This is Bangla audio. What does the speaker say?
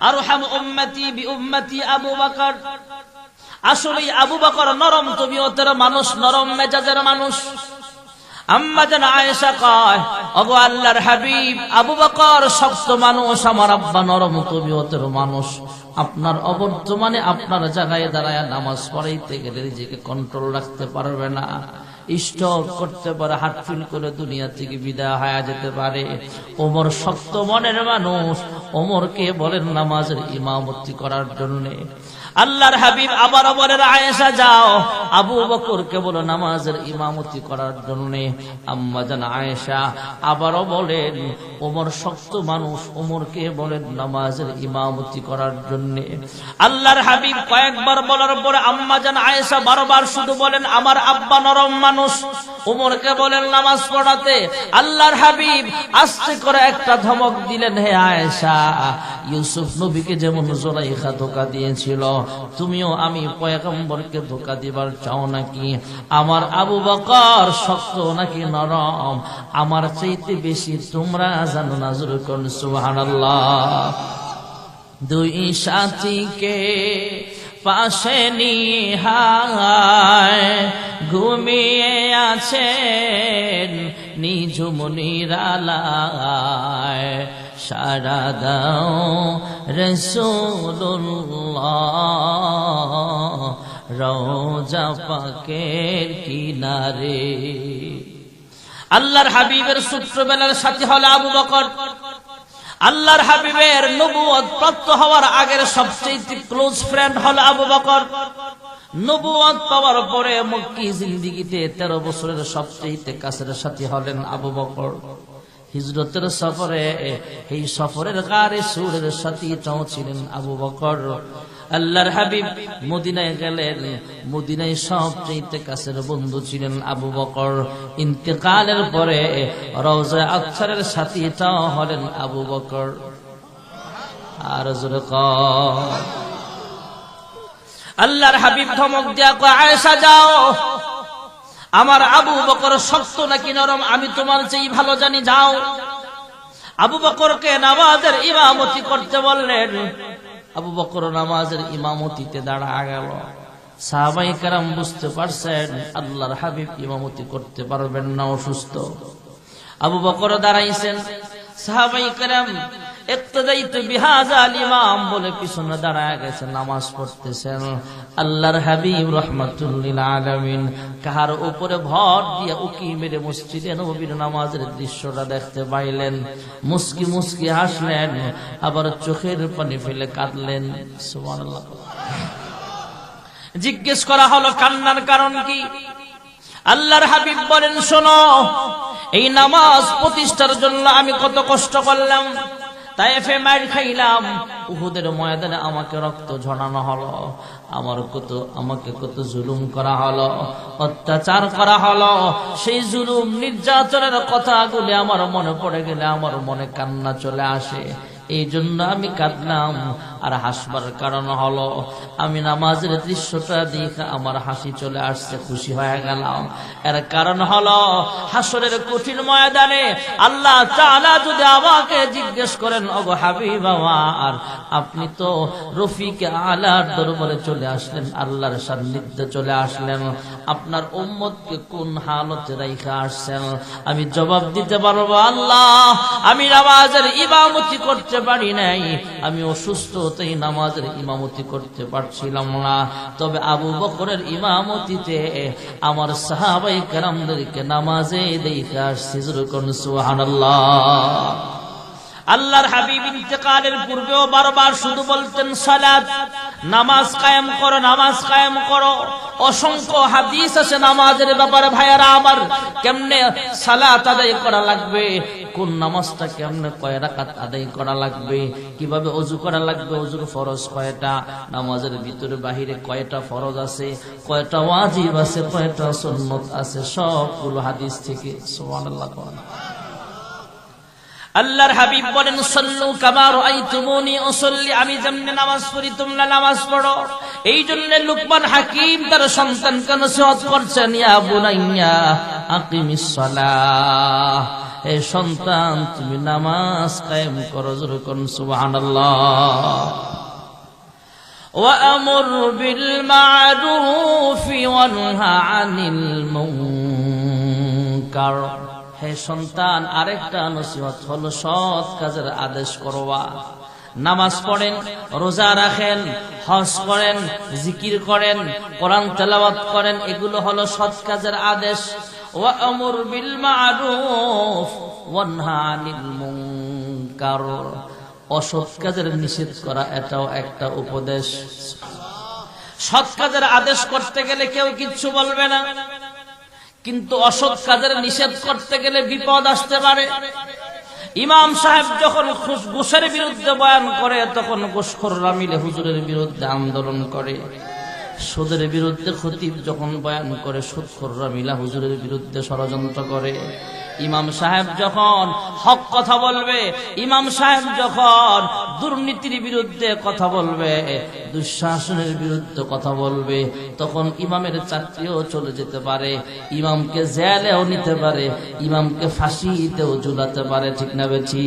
আরহাম উম্মতি বি উম্মতি আবু বকর। আসলে আবু বকর নরম তবিয়তের মানুষ, নরম মেজাজের মানুষ। যেন কয় আল্লাহর হাবিব, আবু শক্ত মানুষ, আমার নরম মানুষ। আপনার অবর্তমানে আপনার জায়গায় দাঁড়ায় নামাজ পড়াইতে গেলে নিজেকে কন্ট্রোল রাখতে পারবে না। স্টপ করতে পারে হাটফিল করে দুনিয়া থেকে বিদায় হয়ে যেতে পারে। ওমর শক্ত মনের মানুষ, ওমরকে বলেন নামাজের ইমামতি করার জন্যে। আল্লাহর হাবিব আবারও বলেন আয়েশা, যাও। আবু বকরকে বলো, নামাজের ইমামতি করার জন্য আম্মা আয়েশা আবারও বলেন, ওমর শক্ত মানুষ, ওমরকে বলেন, নামাজের ইমামতি করার জন্য। আল্লাহর হাবিব কয়েকবার বলার পরে আম্মা জান আয়েশা বারবার শুধু বলেন, আমার আব্বা নরম মানুষ। ওমরকে বলেন নামাজ পড়াতে। আল্লাহর হাবিব আস্তে করে একটা ধমক দিলেন, হে আয়েশা, ইউসুফ নবীকে যেমন জোলাইখা ধোকা দিয়েছিল, তুমিও আমি পয়গম্বরকে ধোকা দিবার চাও নাকি? আমার আবু বকর শক্ত নাকি নরম? আমার চাইতে বেশি তোমরা জানো না জোর করুন সুবহানাল্লাহ। দুই সাথীকে পাশে নিহায় ঘুমিয়ে আছেন নিঝুম নিরালায়। সারা দাও রসুল্লাহ রোজা পাকের কিনারে। আল্লাহর হাবিবের সূত্রবেলার সাথে হল আবু বকর। আল্লাহর হাবিবের নবুয়ত প্রাপ্ত হওয়ার আগের সবচেয়ে ক্লোজ ফ্রেন্ড হল আবু বকর। নবুয়ত পাওয়ার পরে মক্কি জিন্দিগিতে তেরো বছরের সবচেয়ে কাছের সাথী হলেন আবু বকর। হিজরতের সফরে, এই সফরের গাড়ি সুরের সাথীটাও ছিলেন আবু বকর। আল্লাহর হাবিব মদিনায় গেলেন। মদিনায় সবচেয়ে কাছের বন্ধু ছিলেন আবু বকর। ইন্তেকালের পরে রওজা আখতারের সাথীটাও হলেন আবু বকর। আর জোরে আল্লাহর হাবিব ধমক দিয়া আয়েশা, যাও। আমার আবু বকর শক্ত নাকি নরম? আমি তোমার চেয়ে ভালো জানি, যাও। আবু বকরকে নামাজের ইমামতি করতে বললেন আবু বকর নামাজের ইমামতিতে দাঁড়া গেল। সাহাবাই কারাম বুঝতে পারছেন, আল্লাহর হাবিব ইমামতি করতে পারবেন না, অসুস্থ। আবু বকর দাঁড়াইছেন। সাহাবাই কারাম ইমাম দাঁড়ায় গেছে, নামাজ পড়তেছেন। কাহার উপরে ভর দিয়ে উকি মেরে মসজিদে নববীর নামাজের দৃশ্যটা দেখতে পাইলেন। মুস্কি মুস্কি হাসলেন, আবার চোখের পানি ফেলে কাঁদলেন। জিজ্ঞেস করা হলো, কান্নার কারণ কি? আল্লাহর হাবিব বলেন, শোনো, এই নামাজ প্রতিষ্ঠার জন্য আমি কত কষ্ট করলাম। তাইফে মার খাইলাম। উহুদের ময়দানে আমাকে রক্ত ঝরানো হলো। আমার কত, আমাকে কত জুলুম করা হলো, অত্যাচার করা হলো। সেই জুলুম, নির্যাতনের কথাগুলি আমার মনে পড়ে গেলে আমার মনে কান্না চলে আসে। এই জন্য আমি কাঁদলাম। আর হাসবার কারণ হলো, আমি নামাজের দৃশ্যটা দেখে আমার হাসি চলে আসছে, খুশি হয়ে গেলাম। এর কারণ হলো, হাসরের কঠিন ময়দানে আল্লাহ তাআলা যদি আমাকে জিজ্ঞেস করেন, ওগো হাবিব আর আপনি তো রফিক আলার দরবারে চলে আসলেন, আল্লাহর সান্নিধ্যে চলে আসলেন। আপনার উম্মতকে কোন হালতে রাইখা আসছেন? আমি জবাব দিতে পারব, আল্লাহ, আমি নামাজের ইমামতি করতে পারি নাই। আমি অসুস্থ তাই নামাজের ইমামতি করতে পারছিলাম না। তবে আবু বকরের ইমামতিতে আমার সাহাবাই কারামদেরকে নামাজে দেখে আসছি আল্লাহর হাবিব ইন্তেকালের পূর্বেও বারবার শুধু বলতেন, সালাত। নামাজ কায়েম করো, নামাজ কায়েম করো। অসংখ্য হাদিস আছে নামাজের ব্যাপারে, ভাইয়ারা, আমার কেমনে সালাত আদায় করা লাগবে? কোন নামাজটা কেমনে কয় রাকাত আদায় করা লাগবে? কীভাবে অজু করা লাগবে? অজুর ফরজ কয়টা? নামাজের ভিতরে, বাহিরে কয়টা ফরজ আছে? কয়টা ওয়াজিব আছে? কয়টা সুন্নত আছে? সবগুলো হাদিস থেকে সুবহানাল্লাহ আল্লাহর হাবিব বলেন সল্লু কামার আইতুমুনি উসাল্লি আমি যেমনি নামাজ পড়ি তোমরা নামাজ পড়ো এই জন্য লুকমান হাকিম তার সন্তানকে নসিহত করছেন ইয়া বুনাইয়া আকিমিস সালাহ হে সন্তান তুমি নামাজ কায়েম করো জোরে করুন সুবহানাল্লাহ وأمر بالمعروف وانهى عن المنكر হে সন্তান, আরেকটা নসিহত হলো সৎ কাজের আদেশ করবা নামাজ পড়েন, রোজা রাখেন, হজ করেন, জিকির করেন, কোরআন তেলাওয়াত করেন, এগুলো হলো সৎ কাজের আদেশ। ওয়া আমর বিল মারুফ, ওয়ানহা আনিল অসৎ কাজের নিষেধ করা, এটাও একটা উপদেশ। সৎ কাজের আদেশ করতে গেলে কেউ কিচ্ছু বলবে না। কিন্তু অসৎ কাজের নিষেধ করতে গেলে বিপদ আসতে পারে। ইমাম সাহেব যখন ঘুষের বিরুদ্ধে বয়ান করে, তখন ঘুষখোররা মিলে হুজুরের বিরুদ্ধে আন্দোলন করে। সুদের বিরুদ্ধে খতিব যখন বয়ান করে সুদখোররা মিলা হুজুরের বিরুদ্ধে ষড়যন্ত্র করে। ইমাম সাহেব যখন হক কথা বলবে, ইমাম সাহেব যখন দুর্নীতির বিরুদ্ধে কথা বলবে, দুঃশাসনের বিরুদ্ধে কথা বলবে, তখন ইমামের চাকরিও চলে যেতে পারে, ইমামকে জেলেও নিতে পারে, ইমামকে ফাঁসিতেও ঝুলাতে পারে, ঠিক না বেঠি